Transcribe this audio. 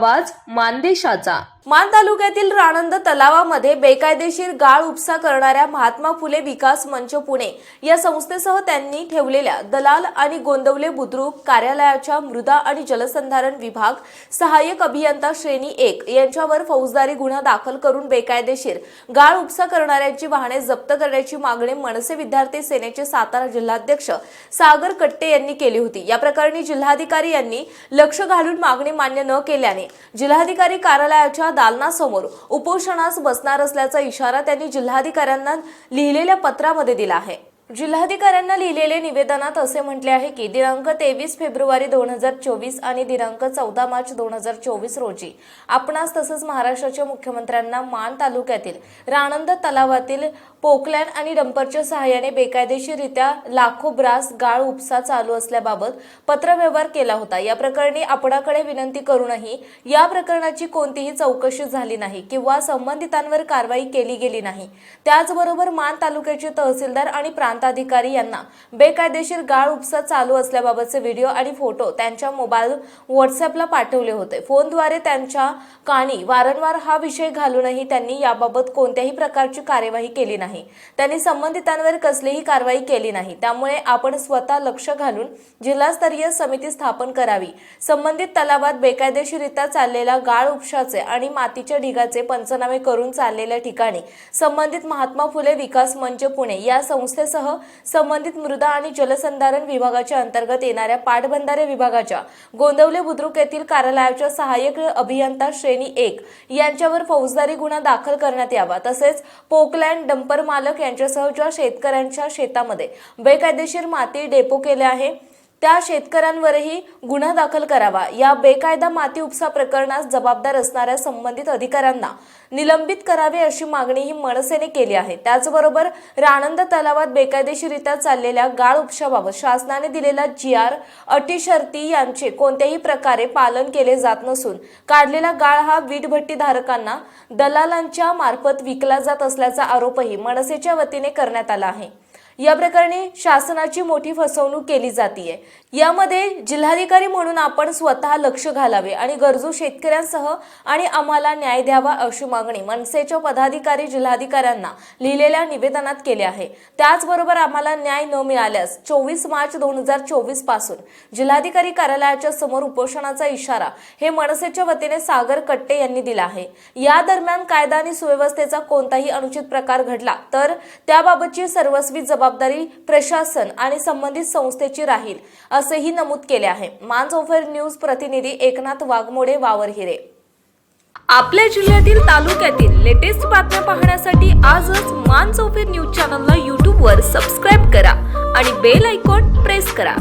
आवाज मानदेशाचा. मान तालुक्यातील राणंद तलावामध्ये बेकायदेशीर गाळ उपसा करणाऱ्या महात्मा फुले विकास मंच पुणे या संस्थेसह त्यांनी ठेवलेल्या दलाल आणि गोंदवले बुद्रुक कार्यालयाच्या मृदा आणि जलसंधारण विभाग सहाय्यक अभियंता श्रेणी एक यांच्यावर फौजदारी गुन्हा दाखल करून बेकायदेशीर गाळ उपसा करणाऱ्यांची वाहने जप्त करण्याची मागणी मनसे विद्यार्थी सेनेचे सातारा जिल्हाध्यक्ष सागर कट्टे यांनी केली होती. या प्रकरणी जिल्हाधिकारी यांनी लक्ष घालून मागणी मान्य न केल्याने जिल्हाधिकारी कार्यालयाच्या दालनासमोर उपोषणास बसणार असल्याचा इशारा त्यांनी जिल्हाधिकाऱ्यांना लिहिलेल्या पत्रामध्ये दिला आहे. जिल्हाधिकाऱ्यांना लिहिलेले निवेदनात असे म्हटले आहे की दिनांक तेवीस फेब्रुवारी दोन हजार चोवीस आणि दिनांक चौदा मार्च दोन हजार चोवीस रोजी आपणास तसंच महाराष्ट्राच्या मुख्यमंत्र्यांना मान तालुक्यातील राणंद तलावातील पोकलॅन आणि डंपरच्या सहाय्याने बेकायदेशीररित्या लाखो ब्रास गाळ उपसा चालू असल्याबाबत पत्रव्यवहार केला होता. या प्रकरणी आपणाकडे विनंती करूनही या प्रकरणाची कोणतीही चौकशी झाली नाही किंवा संबंधितांवर कारवाई केली गेली नाही. त्याचबरोबर मान तालुक्याचे तहसीलदार आणि प्रांत प्रांताधिकारी यांना बेकायदेशीर गाळ उपसा चालू असल्याबाबतचे व्हिडिओ आणि फोटो त्यांच्या मोबाईल व्हॉट्सअपला पाठवले होते. फोनद्वारे त्यांच्या काणी वारंवार हा विषय घालूनही त्यांनी याबाबत कोणत्याही प्रकारची कार्यवाही केली नाही. त्यांनी संबंधितांवर कसलीही कारवाई केली नाही. त्यामुळे आपण स्वतः लक्ष घालून जिल्हास्तरीय समिती स्थापन करावी. संबंधित तलावात बेकायदेशीरित्या चाललेल्या गाळ उपशाचे आणि मातीच्या ढिगाचे पंचनामे करून चाललेल्या ठिकाणी संबंधित महात्मा फुले विकास मंच पुणे या संस्थेसह संबंधित मृदा आणि जलसंधारण विभागाच्या अंतर्गत येणाऱ्या पाटबंधारे विभागाच्या गोंदवले बुद्रुक येथील कार्यालयाच्या सहाय्यक अभियंता श्रेणी एक यांच्यावर फौजदारी गुन्हा दाखल करण्यात यावा. तसेच पोकलँड डंपर मालक यांच्यासह ज्या शेतकऱ्यांच्या शेतामध्ये बेकायदेशीर माती डेपो केले आहे त्या शेतकऱ्यांवरही गुन्हा दाखल करावा. या बेकायदा माती उपसा प्रकरणास जबाबदार असणाऱ्या संबंधित अधिकाऱ्यांना निलंबित करावे अशी मागणीही मनसेने केली आहे. त्याचबरोबर राणंद तलावात बेकायदेशीरित्या चाललेल्या गाळ उपशाबाबत शासनाने दिलेला जी आर अटी शर्ती यांचे कोणत्याही प्रकारे पालन केले जात नसून काढलेला गाळ हा वीटभट्टी धारकांना दलालांच्या मार्फत विकला जात असल्याचा आरोपही मनसेच्या वतीने करण्यात आला आहे. या प्रकरणी शासनाची मोठी फसवणूक केली जातीये. यामध्ये जिल्हाधिकारी म्हणून आपण स्वतः लक्ष घालावे आणि गरजू शेतकऱ्यांसह आणि आम्हाला न्याय द्यावा अशी मागणी मनसेच्या पदाधिकारी जिल्हाधिकाऱ्यांना लिहिलेल्या निवेदनात केले आहे. त्याचबरोबर आम्हाला न्याय न मिळाल्यास चोवीस मार्च दोन हजार चोवीसपासून जिल्हाधिकारी कार्यालयाच्या समोर उपोषणाचा इशारा हे मनसेच्या वतीने सागर कट्टे यांनी दिला आहे. या दरम्यान कायदा आणि सुव्यवस्थेचा कोणताही अनुचित प्रकार घडला तर त्याबाबतची सर्वस्वी जबाबदारी जबाबदारी प्रशासन आणि संबंधित संस्थेची राहील असेही नमूद केले आहे. मानसोफर न्यूज प्रतिनिधी एकनाथ वाघमोडे वावरहिरे आपल्या जिल्ह्यातील तालुक्यातील लेटेस्ट बातम्या पाहण्यासाठी आजच मान चौफेर न्यूज चॅनलला यूट्यूबवर सबस्क्राईब करा आणि बेल आयकॉन प्रेस करा.